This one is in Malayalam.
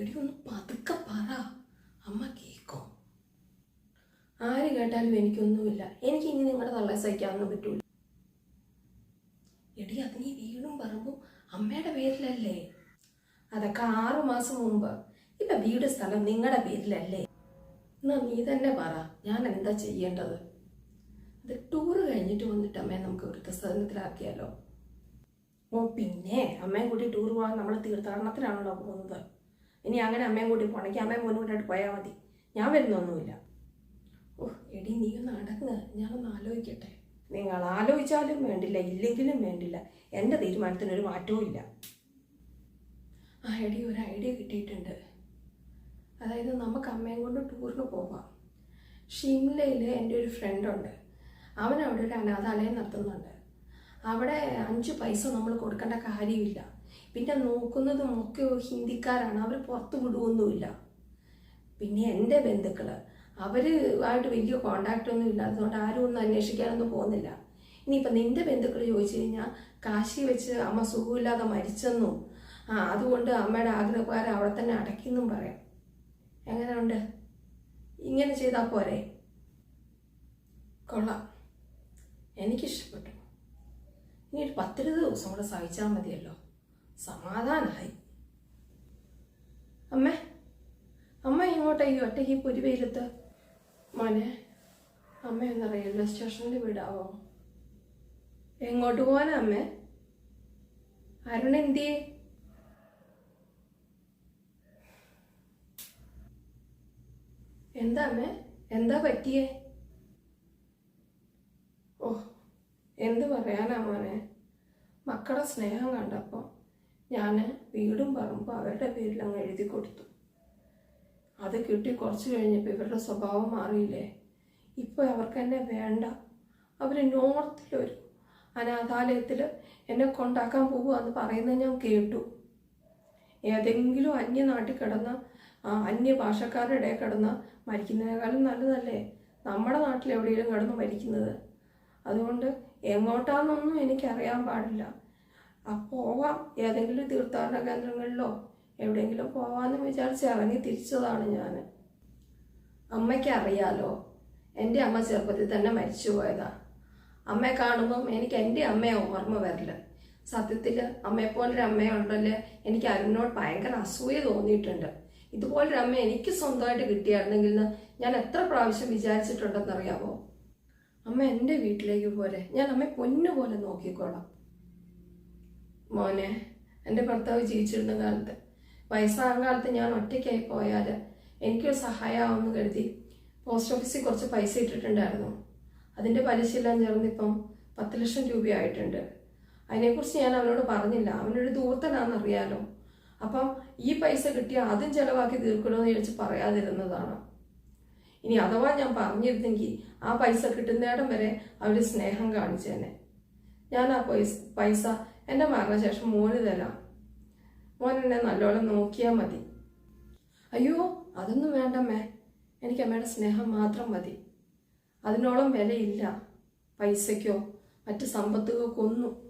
എടി ഒന്ന് പതുക്കെ പറ. അമ്മ കേക്കോ? ആര് കേട്ടാലും എനിക്കൊന്നുമില്ല. എനിക്ക് ഇനി നിങ്ങളുടെ തള്ളെ സഹിക്കാനൊന്നും പറ്റൂല. എടി അതിന് ഈ വീടും പറമ്പും അമ്മയുടെ പേരിലല്ലേ? അതൊക്കെ ആറു മാസം മുമ്പ്. ഇപ്പൊ വീട് സ്ഥലം നിങ്ങളുടെ പേരിലല്ലേ? എന്നാ നീ തന്നെ പറ. ഞാൻ എന്താ ചെയ്യേണ്ടത്? അത് ടൂറ് കഴിഞ്ഞിട്ട് വന്നിട്ട് അമ്മയെ നമുക്ക് വൃദ്ധസദനത്തിലാക്കിയാലോ ഓ പിന്നെ അമ്മയും കൂട്ടി ടൂർ പോകാൻ നമ്മൾ തീർത്ഥാടനത്തിലാണല്ലോ പോകുന്നത്. ഇനി അങ്ങനെ അമ്മയും കൂട്ടി പോകണമെങ്കിൽ അമ്മയും മോനും കൂട്ടിയിട്ട് പോയാൽ മതി. ഞാൻ വരുന്നൊന്നുമില്ല. ഓ എടി നീ ഒന്ന് അടങ്ങ്. ഞാനൊന്ന് ആലോചിക്കട്ടെ. നിങ്ങൾ ആലോചിച്ചാലും വേണ്ടില്ല ഇല്ലെങ്കിലും വേണ്ടില്ല. എന്റെ തീരുമാനത്തിനൊരു മാറ്റവും ഇല്ല. ആ എടി ഒരു ഐഡിയ കിട്ടിയിട്ടുണ്ട്. അതായത് നമുക്ക് അമ്മയും കൊണ്ട് ടൂറിന് പോവാം. ഷിംലയിൽ എന്റെ ഒരു ഫ്രണ്ടുണ്ട് അവൻ അവിടെ ഒരു അനാഥാലയം നടത്തുന്നുണ്ട്. അവിടെ അഞ്ച് പൈസ നമ്മൾ കൊടുക്കേണ്ട കാര്യമില്ല. പിന്നെ നോക്കുന്നതും ഒക്കെ ഹിന്ദിക്കാരാണ്. അവർ പുറത്ത് വിടുവൊന്നുമില്ല. പിന്നെ എന്റെ ബന്ധുക്കൾ അവർ ആയിട്ട് വലിയ കോണ്ടാക്റ്റ് ഒന്നും ഇല്ല. അതുകൊണ്ട് ആരും ഒന്നും അന്വേഷിക്കാനൊന്നും പോകുന്നില്ല. ഇനിയിപ്പോൾ നിന്റെ ബന്ധുക്കൾ ചോദിച്ചു കഴിഞ്ഞാൽ കാശി വെച്ച് അമ്മ സുഖമില്ലാതെ മരിച്ചെന്നും ആ അതുകൊണ്ട് അമ്മയുടെ ആഗ്രഹപ്രകാരം അവിടെ തന്നെ അടയ്ക്കെന്നും പറയാം. എങ്ങനെയുണ്ട്? ഇങ്ങനെ ചെയ്താൽ പോരെ? കൊള്ളാം. എനിക്കിഷ്ടപ്പെട്ടു. ഇനി ഒരു പത്തിരുപത് ദിവസം കൂടെ സഹിച്ചാൽ മതിയല്ലോ. സമാധാനമായി അമ്മേ അമ്മ ഇങ്ങോട്ടാ ഈ ഒറ്റയ്ക്ക് ഈ മോനെ അമ്മ ഒന്ന് റെയിൽവേ സ്റ്റേഷനിൽ വിടാവോ? എങ്ങോട്ട് പോകാനാ അമ്മേ? അരുൺ എന്തിയേ? എന്താ അമ്മേ? എന്താ പറ്റിയേ? ഓ എന്ത് പറയാനാ മോനെ? മക്കളുടെ സ്നേഹം കണ്ടപ്പോൾ ഞാൻ വീടും പറമ്പും അവരുടെ പേരിൽ അങ്ങ് എഴുതി കൊടുത്തു. അത് കിട്ടി കുറച്ച് കഴിഞ്ഞപ്പോൾ ഇവരുടെ സ്വഭാവം മാറിയില്ലേ? ഇപ്പോൾ അവർക്ക് എന്നെ വേണ്ട. അവർ നോർത്തിലൊരു അനാഥാലയത്തിൽ എന്നെ കൊണ്ടാക്കാൻ പോകുക എന്ന് പറയുന്നത് ഞാൻ കേട്ടു. ഏതെങ്കിലും അന്യ നാട്ടിൽ കിടന്ന അന്യ ഭാഷക്കാരുടെ ഇടയിൽ കിടന്ന മരിക്കുന്നതിനേക്കാളും നല്ലതല്ലേ? നമ്മുടെ നാട്ടിൽ എവിടെയെങ്കിലും കിടന്ന് മരിക്കുന്നത്. അതുകൊണ്ട് എങ്ങോട്ടാണെന്നൊന്നും എനിക്കറിയാൻ പാടില്ല. പോവാം. ഏതെങ്കിലും തീർത്ഥാടന കേന്ദ്രങ്ങളിലോ എവിടെയെങ്കിലും പോവാമെന്ന് വിചാരിച്ച് ഇറങ്ങി തിരിച്ചതാണ് ഞാൻ അമ്മയ്ക്ക് അറിയാലോ എന്റെ അമ്മ ചെറുപ്പത്തിൽ തന്നെ മരിച്ചു പോയതാ. അമ്മയെ കാണുമ്പം എനിക്ക് എന്റെ അമ്മയെ ഓർമ്മ വരില്ല. സത്യത്തിൽ അമ്മയെപ്പോലൊരു അമ്മയുണ്ടല്ലേ എനിക്ക് അരുണിനോട് ഭയങ്കര അസൂയ തോന്നിയിട്ടുണ്ട്. ഇതുപോലൊരു അമ്മ എനിക്ക് സ്വന്തമായിട്ട് കിട്ടിയായിരുന്നെങ്കിൽ ഞാൻ എത്ര പ്രാവശ്യം വിചാരിച്ചിട്ടുണ്ടെന്നറിയാമോ അമ്മ എന്റെ വീട്ടിലേക്ക് പോരെ ഞാൻ അമ്മയെ പൊന്നുപോലെ നോക്കിക്കോളാം. മോനെ എന്റെ ഭർത്താവ് ജീവിച്ചിരുന്ന കാലത്ത്. വയസ്സാകുന്ന കാലത്ത് ഞാൻ ഒറ്റയ്ക്കായി പോയാൽ എനിക്കൊരു സഹായമാവുമെന്ന് കരുതി പോസ്റ്റ് ഓഫീസിൽ കുറച്ച് പൈസ ഇട്ടിട്ടുണ്ടായിരുന്നു. അതിന്റെ പലിശയെല്ലാം ചേർന്നിപ്പം പത്ത് ലക്ഷം രൂപയായിട്ടുണ്ട്. അതിനെക്കുറിച്ച് ഞാൻ അവനോട് പറഞ്ഞില്ല. അവനൊരു ദൂർത്തനാണെന്നറിയാലോ. അപ്പം ഈ പൈസ കിട്ടിയാൽ അതും ചിലവാക്കി തീർക്കണമെന്ന് ചോദിച്ച് പറയാതിരുന്നതാണ്. ഇനി അഥവാ ഞാൻ പറഞ്ഞിരുന്നെങ്കിൽ ആ പൈസ കിട്ടുന്നിടം വരെ അവർ സ്നേഹം കാണിച്ചേനെ. ഞാൻ ആ പൈസ പൈസ. എന്റെ മരണശേഷം മോന് തരാം. മോൻ എന്നെ നല്ലോണം നോക്കിയാൽ മതി. അയ്യോ അതൊന്നും വേണ്ടമ്മേ. എനിക്ക് അമ്മയുടെ സ്നേഹം മാത്രം മതി. അതിനോളം വിലയില്ല. പൈസയ്ക്കോ മറ്റ് സമ്പത്തുകൾക്കൊന്നും.